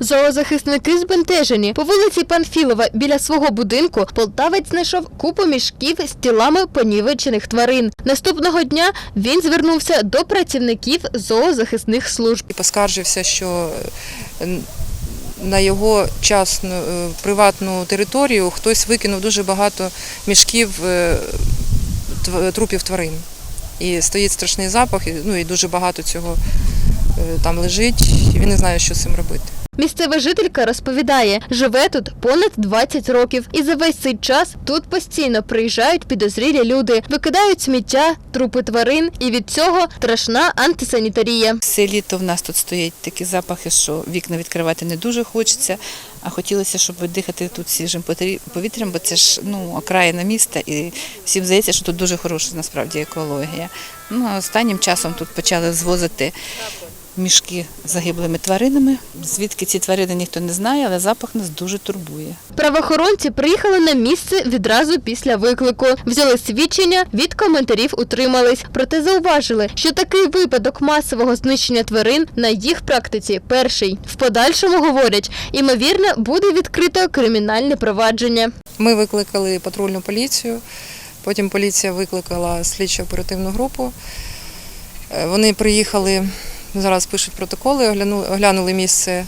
Зоозахисники збентежені. По вулиці Панфілова біля свого будинку полтавець знайшов купу мішків з тілами понівечених тварин. Наступного дня він звернувся до працівників зоозахисних служб. і поскаржився, що е, на його частну е, приватну територію хтось викинув дуже багато мішків е, трупів тварин. І стоїть страшний запах, ну і дуже багато цього там лежить, і він не знає, що з цим робити. Місцева жителька розповідає, живе тут понад 20 років, і за весь цей час тут постійно приїжджають підозрілі люди, викидають сміття, трупи тварин, і від цього страшна антисанітарія. Все літо в нас тут стоять такі запахи, що вікна відкривати не дуже хочеться, а хотілося, щоб дихати тут свіжим повітрям, бо це ж ну, окраїна міста, і всім здається, що тут дуже хороша насправді екологія. Ну, останнім часом тут почали звозити мішки з загиблими тваринами. Звідки ці тварини ніхто не знає, але запах нас дуже турбує. Правоохоронці приїхали на місце відразу після виклику. Взяли свідчення, від коментарів утримались. Проте зауважили, що такий випадок масового знищення тварин на їх практиці перший. В подальшому говорять, імовірно, буде відкрито кримінальне провадження. Ми викликали патрульну поліцію, потім поліція викликала слідчо-оперативну групу. Е, Вони приїхали, зараз пишуть протоколи, огляну- оглянули місце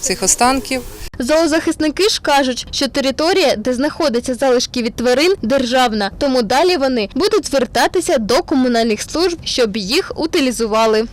цих останків. Зоозахисники ж кажуть, що територія, де знаходяться залишки від тварин, державна, тому далі вони будуть звертатися до комунальних служб, щоб їх утилізували.